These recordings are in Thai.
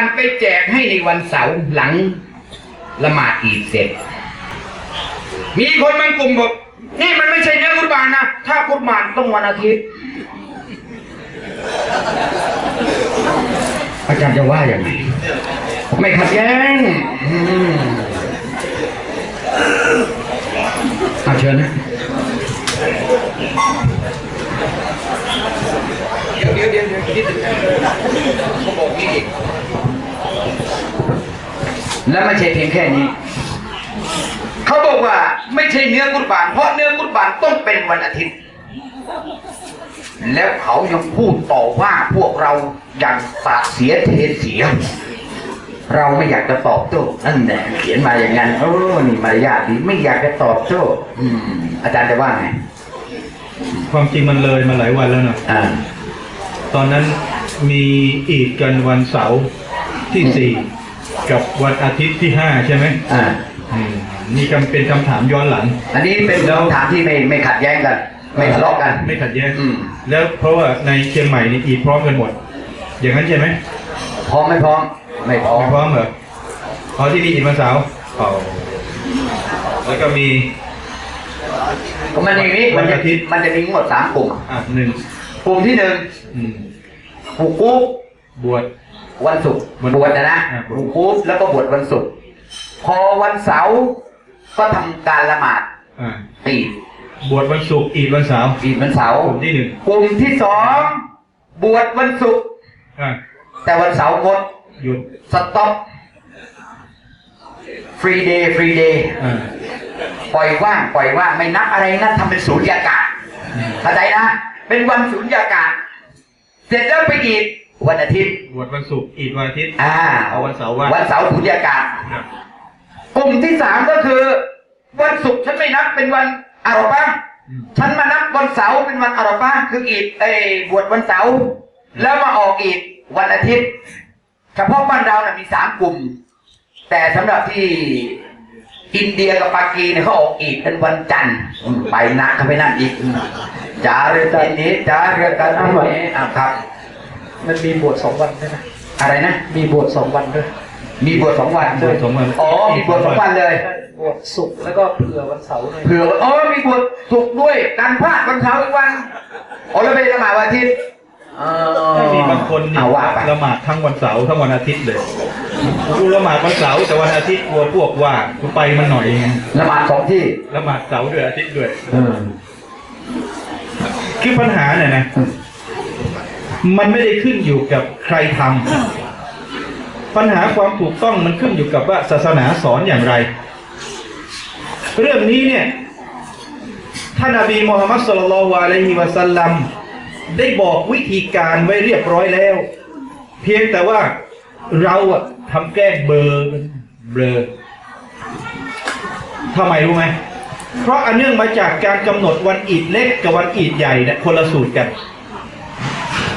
านไปแจกให้ในวันเสาร์หลังละหมาดอีดเสร็จ มีคนบางกลุ่มบอกนี่มันไม่ใช่เนื้อกุรบานนะ ถ้ากุรบานต้องวันอาทิตย์ อาจารย์จะว่าอย่างไรไม่ขัดแย้งอาเชิญนะเดี๋ยวเดี๋ยวเดี๋ยวเดี๋ยวคิดถึงนเขาบอกนี่อีก แล้วไม่ใช่เพียงแค่นี้ เขาบอกว่าไม่ใช่เนื้อกุรบาน เพราะเนื้อกุรบานต้องเป็นวันอาทิตย์ แล้วเขายังพูดต่อว่าพวกเราอย่างสาดเสียเทเสีย เราไม่อยากจะตอบโต้นั่นแหละเขียนมาอย่างนั้นโอ้นี่มารยาทดีไม่อยากจะตอบโต้อืมอาจารย์จะว่าไงความจริงมันเลยมาหลายวันแล้วนะอ่าตอนนั้นมีอีดกันวันเสาร์ที่สี่ กับวันอาทิตย์ที่ห้าใช่ไหมอ่าอืมนี่กำเป็นคำถามย้อนหลัง อันนี้เป็นคำถามที่ไม่ไม่ขัดแย้งกัน ไม่ทะเลาะกัน ไม่ขัดแย้งอืม แล้วเพราะว่าในเชียงใหม่นี่อีดพร้อมกันหมด อย่างนั้นใช่ไหมพร้อมไม่พร้อม ไม่พร้อม ไม่พร้อมเหรอพอที่นี่อีดวันเสาร์อ๋อแล้วก็มีมันอย่างนี้มันจะวันอาทิตย์ มันจะมีทั้งหมดสามกลุ่มอะหนึ่งกลุ่มที่หนึ่งอืมผูกกุ๊กบวช วันศุกร์วันบวชนะนะอ่าผูกกุ๊กแล้วก็บวชวันศุกร์พอวันเสาร์ก็ทำการละหมาดอ่าตีดบวชวันศุกร์อีดวันเสาร์ตีดวันเสาร์กลุ่มที่หนึ่งกลุ่มที่สองบวชวันศุกร์อะแต่วันเสาร์งดหยุดสต็อปฟรีเดย์ฟรีเดย์อ่าปล่อยว่างปล่อยว่างไม่นับอะไรนะทำเป็นศูนยากาศอืมเข้าใจนะ เป็นวันศูนยากาศ เสร็จแล้วไปอีก วันอาทิตย์บวชวันศุกร์อีดวันอาทิตย์อ่าเอาวันเสาร์ว่างวันเสาร์ศูนยากาศครับกลุ่มที่สามก็คือ วันศุกร์ฉันไม่นับเป็นวันอารอฟะห์อืมฉันมานับวันเสาร์เป็นวันอารอฟะห์คืออีดเอ้ยบวชวันเสาร์แล้วมาออกอีดวันอาทิตย์ เฉพาะบ้านเรานะ่ะมีสามกลุ่ม แต่สำหรับที่อินเดียกับปากีเนี่ยเขาออกอีดเป็นวันจันทร์อืมไปนักเขาไปนั่นอีกอืมจ้าเรือกันนี้จ้าเรือกันนี้อะครับ มันมีบวชสองวันใช่ไหมอะไรนะ มีบวชสองวันด้วย มีบวชสองวันบวชสองวันอ๋อ มีบวชสองวันเลย บวชศุกร์แล้วก็เผื่อวันเสาร์หน่อยเผื่อว่าอ๋อ มีบวชสุกร์ด้วย การพลาดวันเสาร์อีกวันอ๋อแล้วไปละหมาดวันอาทิตย์อ๋อถ้ามีบางคนนี่เอาว่าไปละหมาดทั้งวันเสาร์ทั้งวันอาทิตย์เลยกูละหมาดวันเสาร์แต่วันอาทิตย์กลัวพวกว่ากูไปมันหน่อยไงละหมาดสองที่ละหมาดเสาร์ด้วยอาทิตย์ด้วยเออคือปัญหาเนี่ยนะ มันไม่ได้ขึ้นอยู่กับใครทำปัญหาความถูกต้องมันขึ้นอยู่กับว่าศาสนาสอนอย่างไร เรื่องนี้เนี่ยท่านอบีมูฮัมมัดสุลลัลลอฮุอะลัยฮิวะสัลลัมได้บอกวิธีการไว้เรียบร้อยแล้ว เพียงแต่ว่าเราอะทำแกล้งเบลอเบลอทำไมรู้ไหมเพราะอันเนื่องมาจากการกำหนดวันอีดเล็กกับวันอีดใหญ่เนี่ยคนละสูตรกัน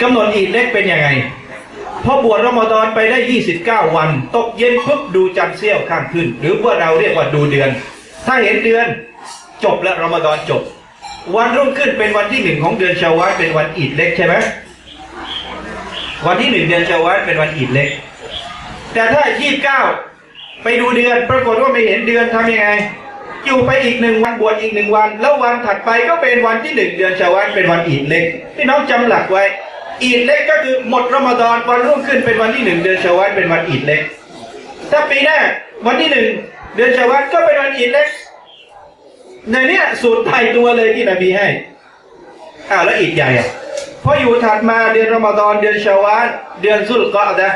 กำหนดอีดเล็กเป็นยังไงพอบวชรอมฎอนไปได้ 29 วัน ตกเย็นปุ๊บดูจันทร์เสี้ยวข้างขึ้น หรือว่าเราเรียกว่าดูเดือน ถ้าเห็นเดือนจบแล้วรอมฎอนจบ วันรุ่งขึ้นเป็นวันที่หนึ่งของเดือนชาวาลเป็นวันอีดเล็กใช่ไหมวันที่หนึ่งเดือนชาวาลเป็นวันอีดเล็ก แต่ถ้า 29 ไปดูเดือนปรากฏว่าไม่เห็นเดือนทำยังไง อยู่ไปอีกหนึ่งวันบวชอีกหนึ่งวัน แล้ววันถัดไปก็เป็นวันที่หนึ่งเดือนชาวาลเป็นวันอีดเล็กพี่น้องจำหลักไว้ อีดเล็กก็คือหมดรอมฎอนวันรุ่งขึ้นเป็นวันที่หนึ่งเดือนชาวาลเป็นวันอีดเล็ก ถ้าปีหน้าวันที่หนึ่งเดือนชาวาลก็เป็นวันอีดเล็กในเนี้ยสูตรไทยตัวเลยที่นบีให้อ้าวแล้วอีดใหญ่อะพออยู่ถัดมาเดือนรอมฎอนเดือนชาวาลเดือนซุลกอดะ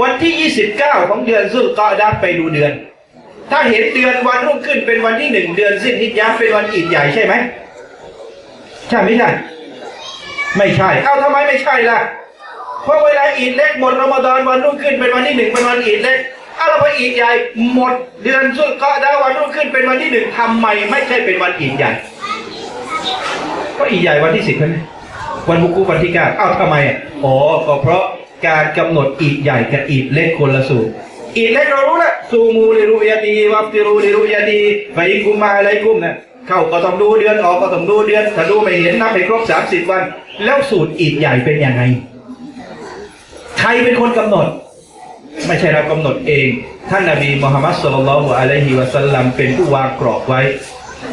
วันที่ 29 ของเดือนซุลกอดะไปดูเดือน ถ้าเห็นเดือนวันรุ่งขึ้นเป็นวันที่หนึ่งเดือนสิ้นฮิจญาเป็นวันอีดใหญ่ใช่ไหมใช่ไม่ใช่ ไม่ใช่ เอ้าทำไมไม่ใช่ล่ะ เพราะเวลาอีดเล็กหมดรอมฎอนวันรุ่งขึ้นเป็นวันที่หนึ่งเป็นวันอีดเล็กเอาเราไปอีดใหญ่หมดเดือนสุดก็ได้วันรุ่งขึ้นเป็นวันที่หนึ่งทำไมไม่ใช่เป็นวันอีดใหญ่ก็อีดใหญ่วันที่สิบใช่ไหมวันบุกุวันที่เก้าเอ้าทำไมอะอ๋อก็เพราะการกำหนดอีดใหญ่กับอีดเล็กคนละสูตรอีดเล็กเรารู้แล้วซูมูลิรุยาดีวัฟติรูลิรุยาดีไฟกุมมาอะไรกุมนะ เข้าก็ต้องดูเดือนออกก็ต้องดูเดือน ถ้าดูไม่เห็นนับให้ครบสามสิบวัน แล้วสูตรอีดใหญ่เป็นยังไง ใครเป็นคนกำหนด ไม่ใช่เรากำหนดเอง ท่านนบีมุฮัมมัดสุลลัลอฮุอะลัยฮิวะสัลลัมเป็นผู้วางกรอบไว้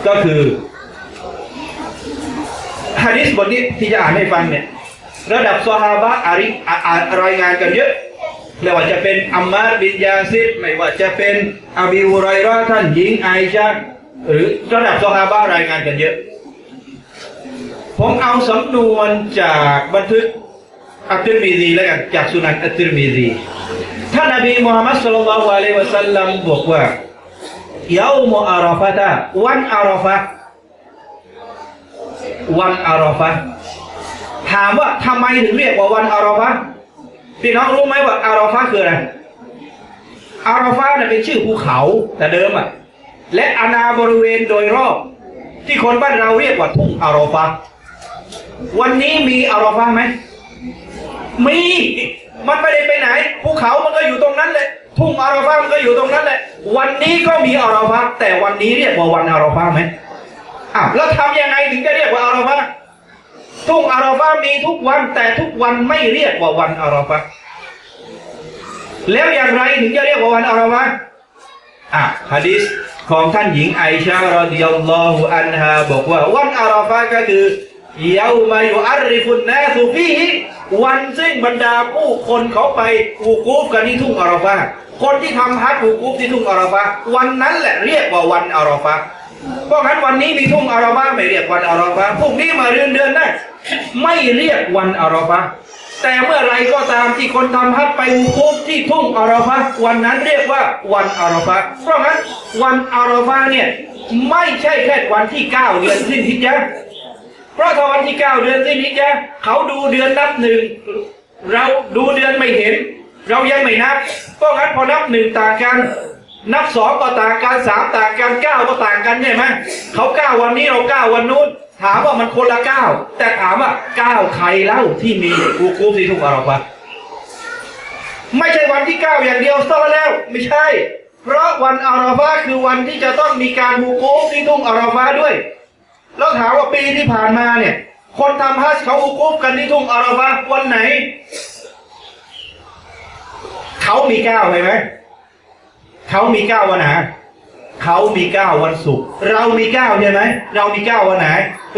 ก็คือฮะดิษบทนี้ที่จะอ่านให้ฟังเนี่ยระดับซอฮาบะอาริอะอ่านรายงานกันเยอะไม่ว่าจะเป็นอัมมาร์บินยาซิดไม่ว่าจะเป็นอบีอุไรราะท่านหญิงไอชา หรือระดับซอฮาบะรายงานกันเยอะ ผมเอาสำนวนจากบันทึกอัตติมิซีแล้วกันจากสุนันอัตติมิซีท่านนบีมุฮัมมัดสุลลัลลอฮุอะลัยวะสัลลัมบอกว่าเยามุอาราฟะตะวันอาราฟะวันอาราฟะถามว่าทำไมถึงเรียกว่าวันอาราฟะพี่น้องรู้ไหมว่าอาราฟะคืออะไรอาราฟะเนี่ยเป็นชื่อภูเขาแต่เดิมอะ และอาณาบริเวณโดยรอบ ที่คนบ้านเราเรียกว่าทุ่งอาราฟะวันนี้มีอาราฟะห์ไหมมีมันไม่ได้ไปไหนภูเขามันก็อยู่ตรงนั้นเลยทุ่งอาราฟะห์มันก็อยู่ตรงนั้นแหละวันนี้ก็มีอาราฟะห์แต่วันนี้เรียกว่าวันอาราฟะห์ไหมอ้าวแล้วทำยังไงถึงจะเรียกว่าอาราฟะห์ทุ่งอาราฟะห์มีทุกวันแต่ทุกวันไม่เรียกว่าวันอาราฟะห์แล้วอย่างไรถึงจะเรียกว่าวันอาราฟะห์ อะฮะดิษของท่านหญิงไอชารอดิยัลลอฮุอันฮาบอกว่าวันอาราฟะก็คือเยาวมายุอัรริฟุนนาสุฟีฮิวันซึ่งบรรดาผู้คนเขาไปอูกูฟกันที่ทุ่งอาราฟาคนที่ทำฮัจญ์อูกูฟที่ทุ่งอาราฟาวันนั้นแหละเรียกว่าวันอาราฟาเพราะงั้นวันนี้มีทุ่งอาราฟาไม่เรียกวันอาราฟาพรุ่งนี้มาเดือนเดือนหน้าไม่เรียกวันอาราฟา แต่เมื่อไรก็ตามที่คนทำฮัจไปอูกูฟที่ทุ่งอาราฟาวันนั้นเรียกว่าวันอาราฟาเพราะงั้นวันอาราฟาเนี่ยไม่ใช่แค่วันที่เก้าเดือนสิ้นฮิจญะเพราะถ้าวันที่เก้าเดือนที่นี้จะเขาดูเดือนนับหนึ่งเราดูเดือนไม่เห็น เรายังไม่นับเพราะงั้นพอนับหนึ่งต่างกัน นับสองก็ต่างกันสามต่างกันเก้าก็ต่างกันใช่ไหมเขาเก้าวันนี้เราเก้าวันนู้น ถามว่ามันคนละเก้าแต่ถามว่าเก้าใครเล่าที่มีกูกูที่ทุกอาราฟะไม่ใช่วันที่เก้าอย่างเดียวต้องแล้ว ไม่ใช่ เพราะวันอาราฟะคือวันที่จะต้องมีการบูกูฟที่ทุ่งอาราฟะด้วย แล้วถามว่าปีที่ผ่านมาเนี่ย คนทำฮัจเขาอุกุฟกันที่ทุ่งอาราฟะวันไหน เขามีเก้าใช่ไหมเขามีเก้าวันไหน เขามีเก้าวันศุกร์เรามีเก้าใช่ไหมเรามีเก้าวันไหน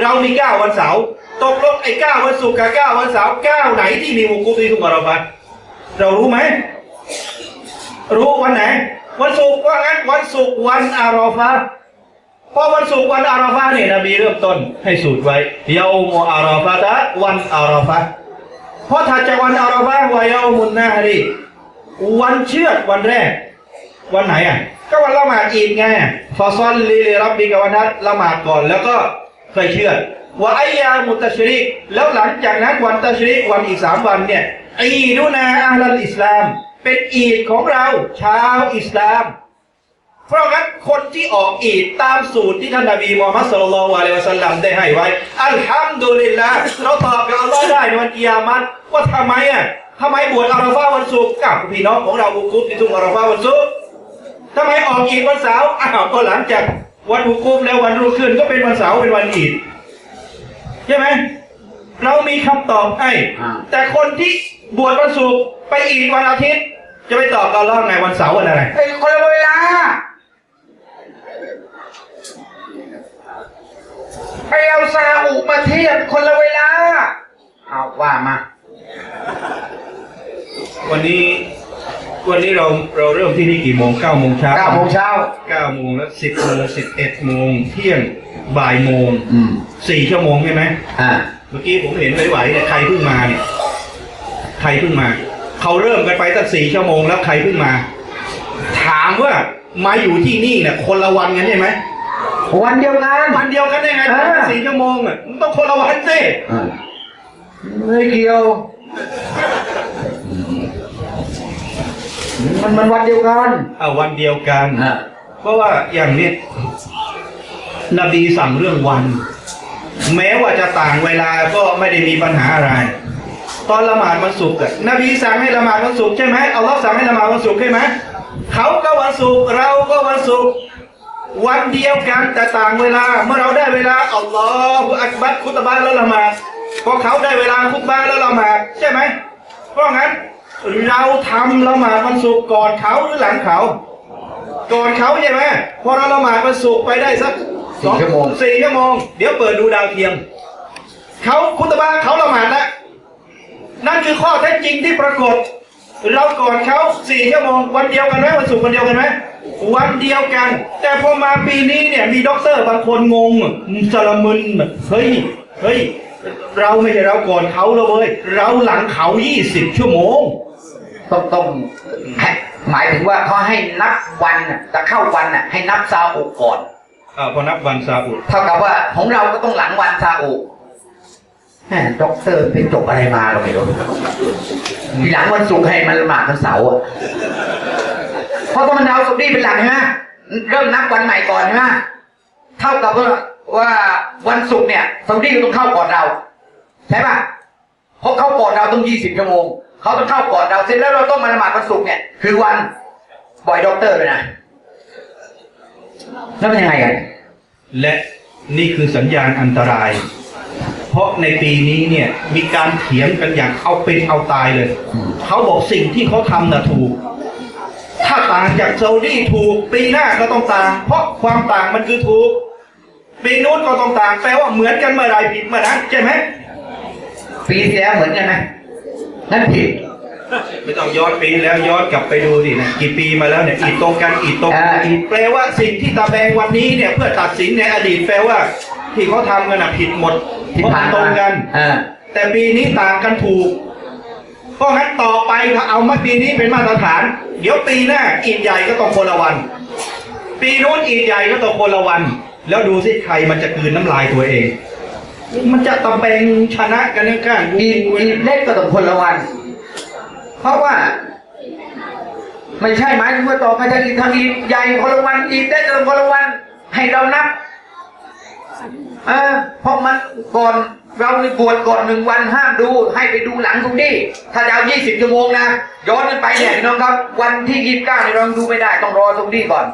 เรามีเก้าวันเสาร์ตกลงไอ้เก้าวันศุกร์กับเก้าวันเสาร์เก้าไหนที่มีอุกุฟที่ทุ่งอาราฟะห์เรารู้ไหมรู้วันไหน วันศุกร์ว่างั้นวันศุกร์วันอาราฟะห์พอวันศุกร์วันอาราฟะห์เนี่ยนบีเริ่มต้นให้สูตรไว้เยามุอาราฟะตะวันอาราฟะห์เพราะถัดจากวันอาราฟะห์วายามุนนาฮรีวันเชือดวันแรก วันไหนอะ ก็วันละหมาดอีดไงฟาซอลลีลีรับบีกับวันนัดละหมาดก่อน แล้วก็เคยเชื่อว่าไอยามุตชริก แล้วหลังจากนั้นวันตชริกวันอีกสามวันเนี่ยอีดูนาอัลลอิสลาม เป็นอีดของเราชาวอิสลาม เพราะงั้นคนที่ออกอีดตามสูตรที่ท่านนบีมูฮัมมัดสุลลัลลอฮุอะลัยวะสัลลัมได้ให้ไว้ อัลฮัมดุลิลละเราตอบกับอัลลอฮ์ได้ในวันกิยามัตว่าทำไมอะทำไมบวชอาราฟาวันศุกร์กับพี่น้องของเราอุกุฟที่ทุ่งอาราฟาวันศุกร์ ทำไมออกอีดวันเสาร์อ้าวก็หลังจากวันอุกุฟแล้ววันรุ่งขึ้นก็เป็นวันเสาร์เป็นวันอีดใช่ไหมเรามีคำตอบให้อ่าแต่คนที่บวชวันศุกร์ไปอีดวันอาทิตย์ จะไปตอบกับอัลลอฮ์ไงวันเสาร์วันอะไรไอ้คนละเวลาไปเอาซาอุมาเทียบคนละเวลาเอาว่ามา วันนี้วันนี้เราเราเริ่มที่นี่กี่โมงเก้าโมงเช้าเก้าโมงเช้าเก้าโมงแล้วสิบโมงสิบเอ็ดโมงเที่ยงบ่ายโมงอืมสี่ชั่วโมงใช่ไหมอ่าเมื่อกี้ผมเห็นไหวๆเนี่ยใครเพิ่งมาเนี่ยใครเพิ่งมาเขาเริ่มกันไปตั้งสี่ชั่วโมงแล้วใครเพิ่งมา ถามว่ามาอยู่ที่นี่เนี่ยคนละวันกันใช่ไหมวันเดียวกันวันเดียวกันได้ไงอ่าสี่ชั่วโมงอะมันต้องคนละวันสิอ่าไม่เกี่ยว มันมันวันเดียวกันเอาวันเดียวกัน อ่าเพราะว่าอย่างนี้นบีสั่งเรื่องวัน แม้ว่าจะต่างเวลาก็ไม่ได้มีปัญหาอะไร ตอนละหมาดวันศุกร์อะนบีสั่งให้ละหมาดวันศุกร์ใช่ไหมอัลลอฮ์สั่งให้ละหมาดวันศุกร์ใช่ไหมเขาก็วันศุกร์เราก็วันศุกร์วันเดียวกันแต่ต่างเวลา เมื่อเราได้เวลาอัลลอฮฺอักบัรคุตบาแล้วละหมาดพอเขาได้เวลาคุตบาแล้วละหมาดใช่ไหมเพราะงั้น เราทำละหมาดวันศุกร์ก่อนเขาหรือหลังเขา ก่อนเขาใช่ไหมพอเราละหมาดวันศุกร์ไปได้สักสี่ชั่วโมงสี่ชั่วโมงเดี๋ยวเปิดดูดาวเทียมเขาคุณตาบาเขาละหมาดแล้วนั่นคือข้อเท็จจริงที่ปรากฏ เราก่อนเขาสี่ชั่วโมงวันเดียวกันไหมวันศุกร์วันเดียวกันไหมวันเดียวกัน แต่พอมาปีนี้เนี่ยมีด็อกเตอร์บางคนงงสารมึนแบบเฮ้ยเฮ้ยเราไม่ใช่เราก่อนเขาแล้วเว้ยเราหลังเขายี่สิบชั่วโมง ต้องต้องให้หมายถึงว่าเขาให้นับวันน่ะจะเข้าวันน่ะ ให้นับซาอุก่อนอ่าพอนับวันซาอุดเท่ากับว่าของเราก็ต้องหลังวันซาอุแหมด็อกเตอร์ไปจบอะไรมาเราไม่รู้ทีหลังวันศุกร์ให้มันละหมาดวันเสาร์อะเพราะถ้ามันดาวศุกร์นี่เป็นหลักใช่ไหมเริ่มนับวันใหม่ก่อนใช่ไหมเท่ากับว่าว่าวันศุกร์เนี่ยซาอุดีก็ต้องเข้าก่อนเรา ใช่ป่ะเพราะเข้าก่อนเราต้องยี่สิบชั่วโมง เขาต้องเข้าก่อนเราเสร็จแล้วเราต้องมาละหมาดวันศุกร์เนี่ยคือวันบอยด็อกเตอร์เลยนะแล้วเป็นยังไงกันและนี่คือสัญญาณอันตราย เพราะในปีนี้เนี่ยมีการเถียงกันอย่างเอาเป็นเอาตายเลย เขาบอกสิ่งที่เขาทำน่ะถูก ถ้าต่างจากซาอุดีถูก ปีหน้าก็ต้องต่าง เพราะความต่างมันคือถูก ปีนู้นก็ต้องต่างแปลว่าเหมือนกันเมื่อไรผิดเมื่อนั้นใช่ไหมปีที่แล้วเหมือนกันไหม นั่นผิดไม่ต้องย้อนปีแล้วย้อนกลับไปดูดินะกี่ปีมาแล้วเนี่ยอีกตรงกันอีกตรงกันอ่าอีกแปลว่าสิ่งที่ตาแบงวันนี้เนี่ยเพื่อตัดสินในอดีตแปลว่าที่เขาทำกันน่ะผิดหมดที่เพราะผ่ามันนตรงกันอ่าแต่ปีนี้ต่างกันถูกเพราะงั้นต่อไปถ้าเอามาปีนี้เป็นมาตรฐาน เดี๋ยวปีหน้าอีกใหญ่ก็ต้องคนละวัน ปีนู้นอีกใหญ่ก็ต้องคนละวัน แล้วดูสิใครมันจะกลืนน้ำลายตัวเอง มันจะตะเบงชนะกันเนี่ยก้างอีกอีกเล็กก็ต้องคนละวัน เพราะว่า ไม่ใช่หมายถึงว่าต่อไปจะอีกทางอีกใหญ่คนละวันอีกเล็กก็ต้องคนละวัน ให้เรานับเออเพราะมันก่อนเราในบวชก่อนหนึ่งวันห้ามดูให้ไปดูหลังตรงนี้ถ้าจะเอายี่สิบชั่วโมงนะย้อนกันไปเนี่ยพี่น้องครับ วันที่ยี่สิบเก้าเนี่ยเราดูไม่ได้ต้องรอตรงนี้ก่อน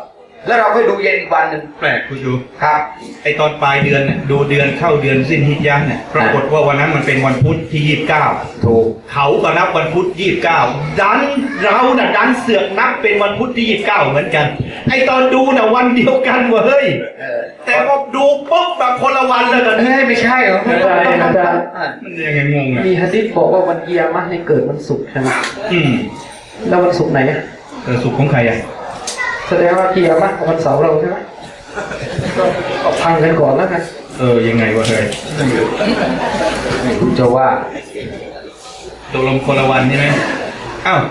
แล้วเราค่อยดูเย็นอีกวันหนึ่งแปลกคุณดูครับ ไอตอนปลายเดือนเนี่ยดูเดือนเข้าเดือนสิ้นฮิจญะห์เนี่ยปรากฏว่าวันนั้นมันเป็นวันพุธที่ยี่สิบเก้าถูกเขาก็นับวันพุธยี่สิบเก้าดันเราน่ะดันเสือกนับเป็นวันพุธที่ยี่สิบเก้าเหมือนกัน ไอตอนดูน่ะวันเดียวกันเว้ยเออแต่พอดูปุ๊บแบบคนละวันเลยกันเฮ้ยไม่ใช่เหรอไม่ได้ไม่ได้อะมันยังไงงงอะมีฮะดิษบอกว่าวันเกียร์มะในเกิดวันศุกร์ใช่ไหมอืมแล้ววันศุกร์ไหนอะเออสุขของใครอะ แสดงว่าเกียร์มะวันเสาร์เราใช่ไหมก็ก็พังกันก่อนแล้วกันเออ ยังไงวะเฮ้ยไม่รู้จะว่าตกลงคนละวันใช่ไหมอ้าว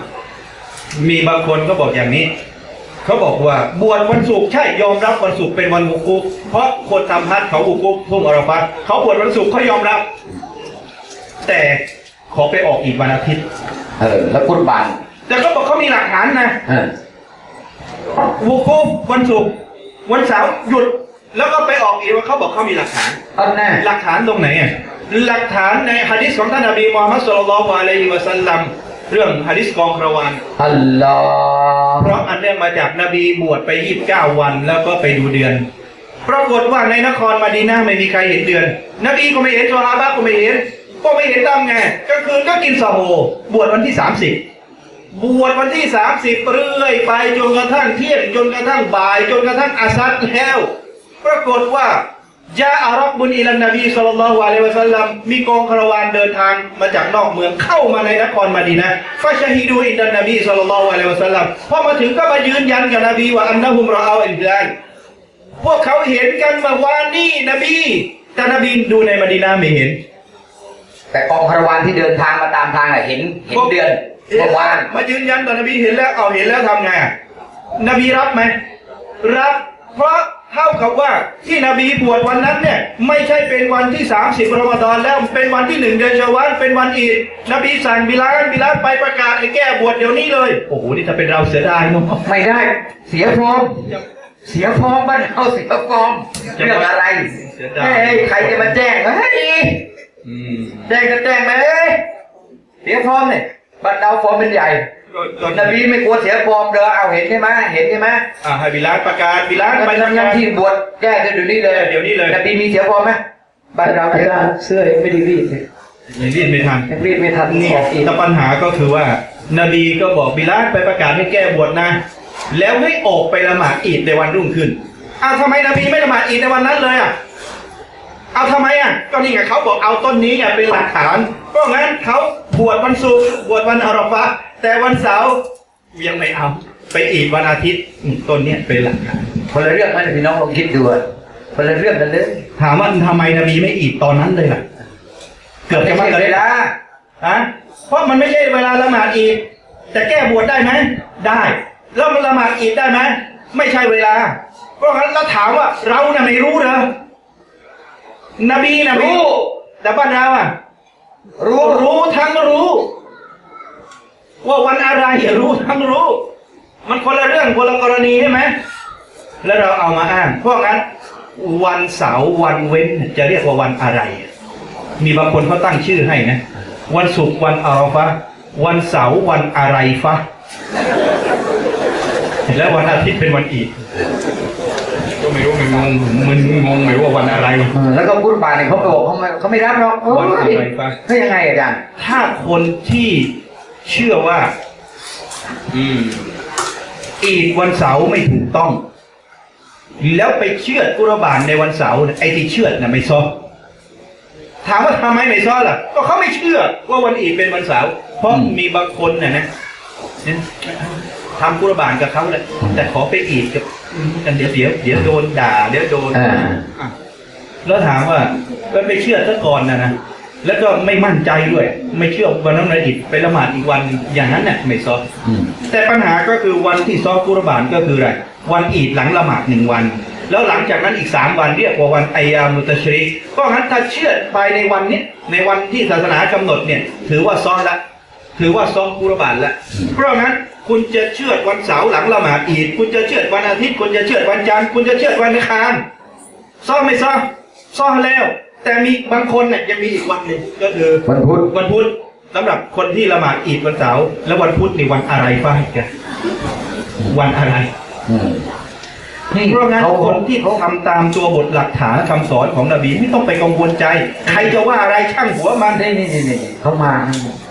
มีบางคนก็บอกอย่างนี้เขาบอกว่าบวชวันศุกร์ใช่ยอมรับวันศุกร์เป็นวันวุกุฟเพราะคนทำฮัทเขาวุกุฟทุ่งอรฟัตเขาบวชวันศุกร์เขายอมรับ แต่ขอไปออกอีกวันอาทิตย์ เออ แล้วกุศบานแต่เขาบอกเขามีหลักฐานนะเออ วุกุฟวันศุกร์วันเสาร์หยุด แล้วก็ไปออกอีกว่าเขาบอกเขามีหลักฐานเอาแน่หลักฐานตรงไหนอะหลักฐานในฮะดิษของท่านนบีมูฮัมมัดสุลลัลลอฮุอะลัยฮิวะสัลลัมเรื่องฮะดิษกองคราวานอัลลอฮ์เพราะอันเนื่องมาจากนบีบวชไป29วันแล้วก็ไปดูเดือนปรากฏว่าในนครมาดีนาไม่มีใครเห็นเดือน นบีก็ไม่เห็นซอฮาบะก็ไม่เห็น ก็ไม่เห็นตามไงก็คือก็กินซาโฮบวชวันที่30บ บวชวันที่30เรื่อยไปจนกระทั่งเที่ยงจนกระทั่งบ่าย จนกระทั่งอาซัดแล้ว ปรากฏว่ายาอารับบุญอิลันนบีสุลต่านละฮ์อะลัยฮิวะสัลลัมมีกองคาราวานเดินทางมาจากนอกเมืองเข้ามาในนครมาดีนะฟาชฮิดูอินดันนบีสุลต่านละฮ์อะลัยฮิวะสัลลัมพอมาถึงก็มายืนยันกับนบีว่าอันนะฮุมรอเอาอินฮิลาลพวกเขาเห็นกันเมื่อวานนี่นบีแต่นบีดูในมาดีนาไม่เห็น แต่กองคาราวานที่เดินทางมาตามทางอะเห็นเห็นเดือน เมื่อวานมายืนยันต่อนบีเห็นแล้วเอาเห็นแล้วทำไงอะนบีรับไหมรับเพราะเท่ากับว่าที่นบีบวชวันนั้นเนี่ยไม่ใช่เป็นวันที่ 30รอมฎอนแล้วเป็นวันที่หนึ่งเดือนชาวาลเป็นวันอีดนบีสั่งบิลาลบิลาลไปประกาศให้แก้บวชเดี๋ยวนี้เลยโอ้โหนี่ถ้าเป็นเราเสียดายมั้งไม่ได้ เสียฟอร์มเสียฟอร์มบ้านเราเสียฟอร์มเรื่องอะไรเสียดายเฮ้ยใครจะมาแจ้งเฮ้ยอืมแจ้งก็แจ้งไปเอ้ยเสียฟอร์มเนี่ย บ้านเราฟอร์มเป็นใหญ่ก็ก็นบีไม่กลัวเสียฟอร์มเด้อเอาเห็นใช่ไหมเห็นใช่ไหมอ่าให้บิลาลประกาศบิลาลไปไปทำทำงางานนที่บวชแก้เดี๋ยวนี้เลยเดี๋ยวนี้เลยนบีมีเสียฟอร์มไหมบ้านเราอาเยอะจารย์เสื้อยังไม่ได้รีดเลยยังเรียนไม่ทันยังรีดไม่ทันนี่ออกอีกแต่ปัญหาก็คือว่า นบีก็บอกบิลาลไปประกาศให้แก้บวชนะ แล้วให้ออกไปละหมาดอีดในวันรุ่งขึ้นอ้าวทำไมนบีไม่ละหมาดอีดในวันนั้นเลยอะ เอาทำไมอะก็นี่ไงเขาบอกเอาต้นนี้ไงเป็นหลักฐานก็งั้นเขาบวชวันศุกร์บวชวันอาราฟะห์แต่วันเสาร์ยังไม่เอาไปอีดวันอาทิตย์อืมต้นเนี้ยเป็นหลักฐาน คนละเรื่องนะพี่น้องลองคิดดูอะคนละเรื่องกันเลยถามว่าทำไมนบีไม่อีดตอนนั้นเลยล่ะ เกือบจะไม่มาใช่เลเวยลาฮะเพราะมันไม่ใช่เวลาละหมาดอีดแต่แก้บวชได้ไหมได้ แล้วมันละหมาดอีดได้ไหมไม่ใช่เวลาเพราะงั้นเราถามว่าเราน่ะไม่รู้เหรอ นบีน่ะไม่รู้แต่บ้านเราอะรู้รู้ทั้งรู้ ว่าวันอะไรรู้ทั้งรู้ มันคนละเรื่องคนละกรณีใช่ไหมแล้วเราเอามาอ้างเพราะงั้น วันเสาร์วันเว้นจะเรียกว่าวันอะไร มีบางคนเขาตั้งชื่อให้นะ วันศุกร์วันอาราฟะห์วันเสาร์วันอะไรฟะแล้ววันอาทิตย์เป็นวันอีดก็ ไม่รู้มันงงมันงงไม่รู้ว่าวันอะไร เออแล้วก็พูดบาเนี่ยเขาไปบอกเขาไม่เขาไม่รับหรอกโอ้วันอะยไรฟะก็ยังไงอาจารย์ถ้าคนที่เชื่อว่าอืมอีดวันเสาร์ไม่ถูกต้อง แล้วไปเชื่อดกุรบานในวันเสาร์น่ะไอ้ที่เชื่อดน่ะไม่ซ้อถามว่าทำไมไม่ซ้อล่ะ ก็เขาไม่เชื่อว่าวันอีดเป็นวันเสาร์เพราะมีบางคนน่ะนะเนี่ย ทำกุรบานกับเขาเลยแต่ขอไปอีดกับอืมกันเดี๋ยวเดี๋ยวเดี๋ยวโดนด่า เดี๋ยวโดนอ่าอะแล้วถามว่าก็ไปเชื่อซะก่อนนะนะแล้วก็ไม่มั่นใจด้วย ไม่เชื่อวันนั้นวันอีกไปละหมาดอีกวันหนึ่งอย่างนั้นเนี่ยไม่ซออืมแต่ปัญหาก็คือวันที่ซอกุรบานก็คืออะไรวันอีดหลังละหมาดหนึ่งวัน แล้วหลังจากนั้นอีกสามวันเรียกว่าวันอัยยามุตชริกเพราะงั้นถ้าเชื่อภายในวันนี้ในวันที่ศาสนากำหนดเนี่ย ถือว่าซอละ ถือว่าซอกุรบานละเพราะงั้น คุณจะเชื่อดวันเสาร์หลังละหมาดอีดคุณจะเชื่อดวันอาทิตย์ คุณจะเชื่อดวันจันทร์คุณจะเชื่อดวันอังคารซ่อมไม่ซ่อมซ่อมแล้ว แต่มีบางคนเนี่ยยังมีอีกวันหนึ่งก็คือวันพุธวันพุธสำหรับคนที่ละหมาดอีดวันเสาร์แล้ววันพุธนี่วันอะไรฟ้าแกวันอะไรอืมนี่เพราะงั้นเขาคนที่เขาทำตามตัวบทหลักฐานคำสอนของนบีไม่ต้องไปกังวลใจ ใครจะว่าอะไรช่างหัวมันนี่นี่นี่นี่เขามา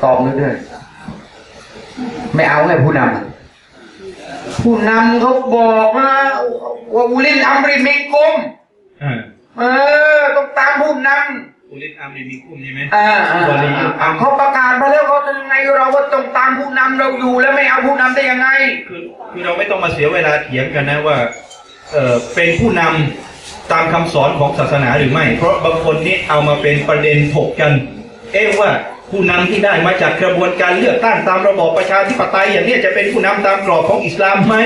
ตอบเรื่อยๆ ไม่เอาไงผู้นำผู้นำเขาบอกนะว่าอุลินอัมริมิงกุมอ่าเออต้องตามผู้นำอุลิสอามรีมีคุ้มใช่ไหมอ่าอ่าอ่าเขาประกาศมาแล้วเขาจะยังไงเราก็ต้องตามผู้นำเราอยู่แล้วไม่เอาผู้นำได้ยังไง คือคือเราไม่ต้องมาเสียเวลาเถียงกันนะว่าเออเป็นผู้นำตามคำสอนของศาสนาหรือไม่ เพราะบางคนนี่เอามาเป็นประเด็นถกกัน เอ๊ะว่า ผู้นำที่ได้มาจากกระบวนการเลือกตั้งตามระบอบประชาธิปไตยอย่างนี้จะเป็นผู้นำตามกรอบของอิสลามไหม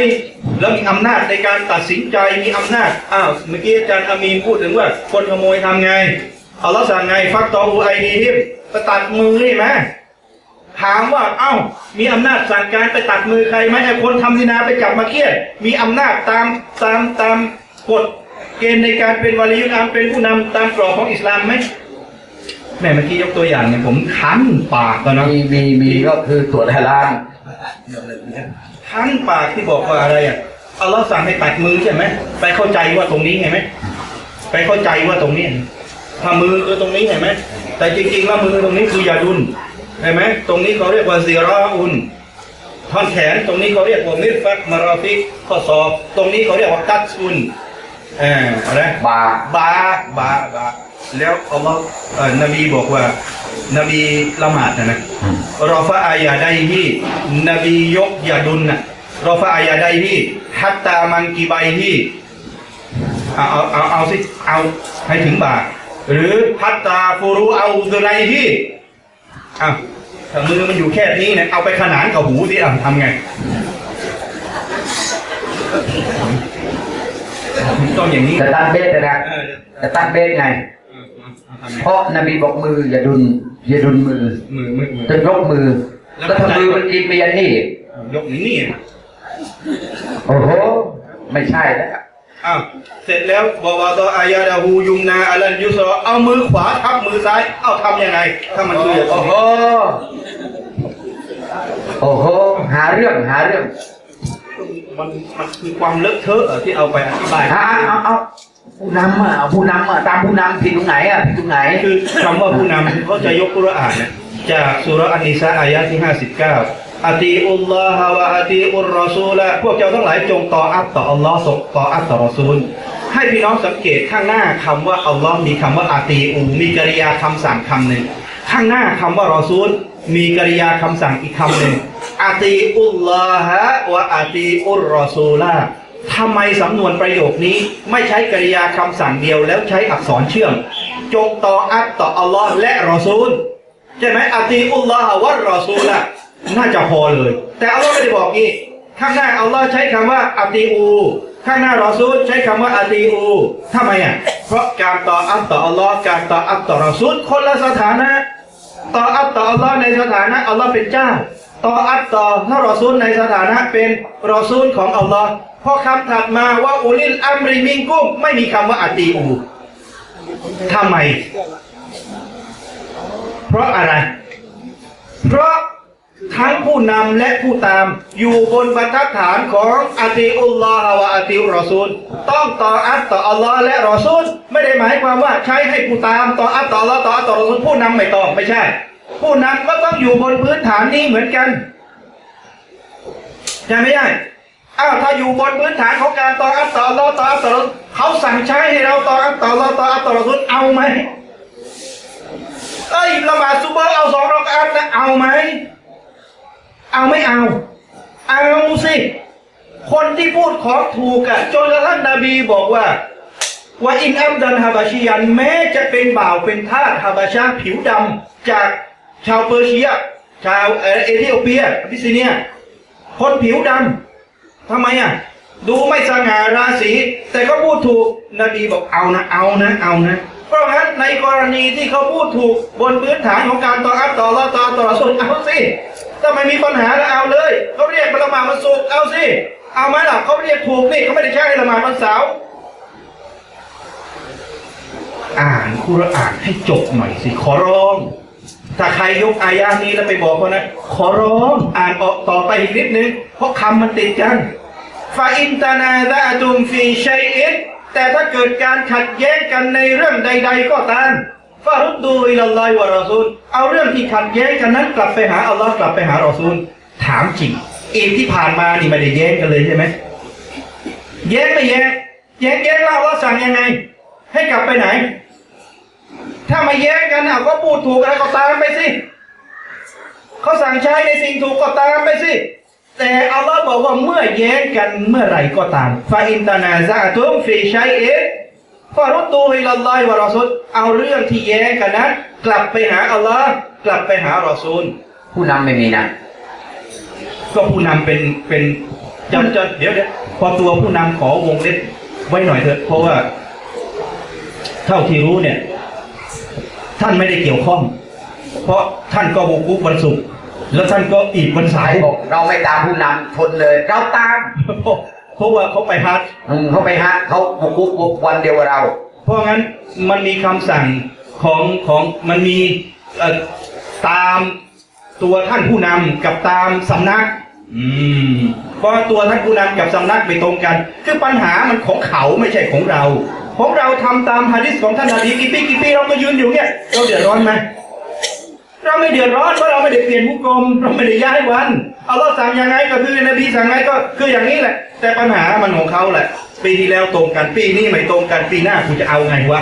แล้วมีอำนาจในการตัดสินใจมีอำนาจอ้าวเมื่อกี้อาจารย์อามีนพูดถึงว่าคนขโมยทำไงเอาแล้วสั่งไงฟักตออูไอดีฮิมไปตัดมือนี่ไหมถามว่าเอ้า มีอำนาจสั่งการไปตัดมือใครไหมไอ้คนทำดินาไปจับมาเคี่ยนมีอำนาจตามตามตามกฎเกณฑ์ในการเป็นวาลียุนอามเป็นผู้นำตามกรอบของอิสลามไหม แม่เมื่อกี้ยกตัวอย่างเนี่ยผมคันปากก่อนนะมีมีมีก็คือตรวจฮาลาลคันปากที่บอกว่าอะไรอะอัลลอฮ์สั่งให้ตัดมือใช่ไหมไปเข้าใจว่าตรงนี้ไงไหมไปเข้าใจว่าตรงนี้ถ้ามือคือตรงนี้เห็นไหมแต่จริงๆแล้วมือตรงนี้คือยาดุนเห็นไหมตรงนี้เขาเรียกว่าซีราอุนท่อนแขนตรงนี้เขาเรียกว่ามิรฟักมาราฟิกข้อศอกตรงนี้เขาเรียกว่ากัตซุนเอออะไรบาบาบาบา แล้วอัลลอฮ์เอ่อนบีบอกว่านบีละหมาดนะนะรอฟะอายาไดฮีนบียกยาดุนนะรอฟะอายาไดฮีฮัตตามันกีไบฮีเอาเอาเอาเอาสิเอาให้ถึงบาหรือฮัตตาฟูรุเอาดุไรฮีอะถ้ามือมันอยู่แค่นี้เนี่ยเอาไปขนานกับหูสิอะทำไงต้องอย่างนี้จะตั้งเบสนะเออจะตั้งเบสไง เออเอาทำไงเพราะนบีบอกมืออย่าดุนอย่าดุนมือมือมือมือจะยกมือ แล้วถ้ามือมันกินไปยันนี่ ยกนี่นี่โอ้โห ไม่ใช่แล้วอ้าวเสร็จแล้วบวาตออายาดาฮูยุมนาอัลันยุสรอเอามือขวาทับมือซ้าย เอาทำยังไง ถ้ามันคืออย่างโอ้โหนี้โอ้โหหาเรื่องหาเรื่อง มันมันคือความเลอะเทอะอะที่เอาไปอธิบายเอาเอาเอา ผู้นำอะผู้นำอะตามผู้นำผิดตรงไหนอะผิดตรงไหนคือคำว่าผู้นำเขาจะยกกุรอานนะจากสุราอันนิสาอายะที่59อาตีอุลลอฮะวะอาตีอุรรอซูละพวกเจ้าทั้งหลายจงต่ออัตต่ออัลลอฮ์ต่ออัตต่อรอซูล ให้พี่น้องสังเกตข้างหน้าคำว่าอัลลอฮ์มีคำว่าอาตีอูมีกริยาคำสั่งคำหนึ่งข้างหน้าคำว่ารอซูล มีกริยาคำสั่งอีกคำหนึ่งอาตีอุลลอฮะวะอาตีอุรรอซูละ ทำไมสำนวนประโยคนี้ไม่ใช้กริยาคำสั่งเดียวแล้วใช้อักษรเชื่อม จงต่ออัตต่ออัลลอฮ์และรอซูลใช่ไหมอาตีอุลลอฮ์วะรอซูละน่าจะพอเลย แต่อัลลอฮ์ไม่ได้บอกอีกข้างหน้าอัลลอฮ์ใช้คำว่าอาตีอู ข้างหน้ารอซูลใช้คำว่าอาตีอูทำไมอะเพราะการต่ออัตต่ออัลลอฮ์การต่ออัตต่อรอซูลคนละสถานะ ต่ออัตต่ออัลลอฮ์ในสถานะอัลลอฮ์เป็นเจ้า ต่ออัตต่อถ้ารอซูลในสถานะเป็นรอซูลของอัลลอฮ์พอคำถัดมาว่าอุลิลอัมริมิงกุมไม่มีคำว่าอาตีอูทำไม เพราะอะไร เพราะทั้งผู้นำและผู้ตามอยู่บนบรรทัดฐานของอาติอุลลอฮ์วะอาติอุรรอซูล ต้องต่ออัตต่ออัลลอฮ์และรอซูล ไม่ได้หมายความว่าใช้ให้ผู้ตามต่ออัตต่ออัลลอฮ์ต่ออัตต่อรอซูลผู้นำไม่ต้องไม่ใช่ ผู้นำก็ต้องอยู่บนพื้นฐานนี้เหมือนกันใช่ไหมใช่อ้าวถ้าอยู่บนพื้นฐานของการต่ออัตต่ออัลลอต่ออัตต่อรเขาสั่งใช้ให้เราต่ออัตต่ออัลลอต่ออัตต่อรอซูลเอาไหมเอ้ยละหมาดซุบฮ์เอาสองรอกอัตนะเอาไหมเอาไม่เอา เอาสิคนที่พูดของถูกอะจนกระทั่งนบีบอกว่าว่าอินอัมดันฮาบาชียันแม้จะเป็นบ่าวเป็นทาสฮาบาชาผิวดำจาก ชาวเปอร์เซีย ชาวเอธิโอเปียอบิสซิเนีย คนผิวดำทำไมอะ ดูไม่สง่าราศี แต่ก็พูดถูกนบีบอกเอานะ เอานะ เอานะ เพราะงั้นในกรณีที่เขาพูดถูกบนพื้นฐานของการต่ออัตต่อรอต่อต่อสุนเอาสิถ้าไม่มีปัญหาแล้วเอาเลยเขาเรียกเป็นละหมาดวันศุกร์เอาสิ เอาไหมล่ะเขาเรียกถูกนี่เขาไม่ได้ใช้ให้ละหมาดวันเสาร์อ่านคุรอานให้จบหน่อยสิขอร้อง ถ้าใครยกอายานี้แล้วไปบอกเขานะ ขอร้องอ่านออกต่อไปอีกนิดนึง เพราะคำมันติดกันฟาอินตานาซาตุมฟีชัยอินแต่ถ้าเกิดการขัดแย้งกันในเรื่องใด ๆ ก็ตามฟารุดดูอิลลอฮิวะรอซูล เอาเรื่องที่ขัดแย้งกันนั้นกลับไปหาอัลลอฮ์กลับไปหารอซูล ถามจริงอีกที่ผ่านมานี่ไม่ได้แย้งกันเลยใช่ไหมแย้งไม่แย้งแย้งแย้งแล้วว่าสั่งยังไง ให้กลับไปไหน ถ้ามาแย้งกันอะก็พูดถูกอะไรก็ตามไปสิเขาสั่งใช้ในสิ่งถูกก็ตามไปสิ แต่อัลลอฮ์บอกว่าเมื่อแย้งกันเมื่อไหร่ก็ตามฟาอินตานาซาตุมฟีชัยเอฟารุตูฮิลลอฮิวะรอซูลเอาเรื่องที่แย้งกันนั้นกลับไปหาอัลลอฮ์กลับไปหารอซูล ผู้นำไม่มีนะก็ผู้นำเป็นเป็นจะจะเดี๋ยวเดี๋ยวพอตัวผู้นำขอวงเล็บไว้หน่อยเถอะเพราะว่า เท่าที่รู้เนี่ย ท่านไม่ได้เกี่ยวข้อง เพราะท่านก็บุกรุกวันศุกร์แล้วท่านก็อีกวันเสาสายร์บอกเราไม่ตามผู้นำทนเลย เราตามเพราะว่าเขาไปฮัทอืมเขาไปฮะเขาบุกรุกบุกวันเดียวกับเรา เพราะงั้นมันมีคำสั่งของของมันมีเอ่อตามตัวท่านผู้นำกับตามสำนัก อืมเพราะตัวท่านผู้นำกับสำนักไม่ตรงกัน คือปัญหามันของเขาไม่ใช่ของเรา ของเราทำตามฮะดิษของท่านนบีกี่ปีกี่ปีเรามายืนอยู่เนี่ยเราเดือดร้อนไหมเราไม่เดือดร้อนเพราะเราไม่ได้เปลี่ยนผู้กรมเราไม่ได้ย้ายวันเอาเราสั่งยังไงก็คือนบีสั่งไงก็คืออย่างนี้แหละ แต่ปัญหามันของเขาแหละ ปีที่แล้วตรงกันปีนี้ไม่ตรงกันปีหน้ากูจะเอาไงวะ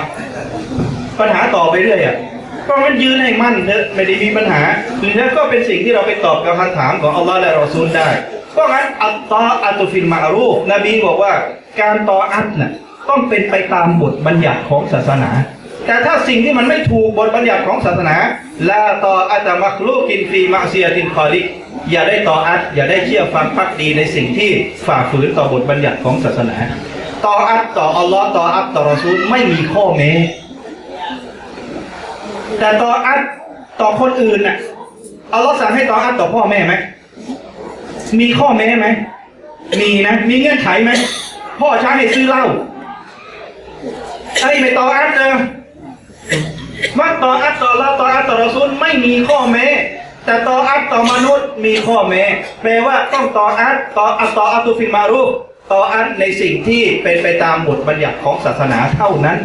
ปัญหาต่อไปเรื่อยอะเพราะมันยืนให้มั่นเถอะไม่ได้มีปัญหาแล้วก็เป็นสิ่งที่เราไปตอบกับคำถามของอัลลอฮ์และรอซูลได้เพราะงั้นอัตตาอัตุฟิลมาอารูฟนบีบอกว่าการต่ออัตน่ะ ต้องเป็นไปตามบทบัญญัติของศาสนา แต่ถ้าสิ่งที่มันไม่ถูกบทบัญญัติของศาสนาลาต่ออัตมักลูกินฟีมาเซียตินคอลิก อย่าได้ต่ออัตอย่าได้เชื่อฟังพักดีในสิ่งที่ฝ่าฝืนต่อบทบัญญัติของศาสนา ต่ออัตต่ออัลลอฮ์ต่ออัตต่อรอซูลไม่มีข้อแม้แต่ต่ออัดต่อคนอื่นน่ะเอาเราสั่งให้ต่ออัดต่อพ่อแม่ไหมมีข้อแม้ไหมมีนะ มีเงื่อนไขไหมพ่อใช้ให้ซื้อเหล้า ไอ้ไม่ต่ออัดเจอว่าต่ออัดต่อเราต่ออัดต่อเราซุนไม่มีข้อแม้ แต่ต่ออัดต่อมนุษย์มีข้อแม้ แปลว่าต้องต่ออัดต่ออัดต่ออัตุฟินมารุต่ออัดในสิ่งที่เป็นไปตามบทบัญญัติของศาสนาเท่านั้น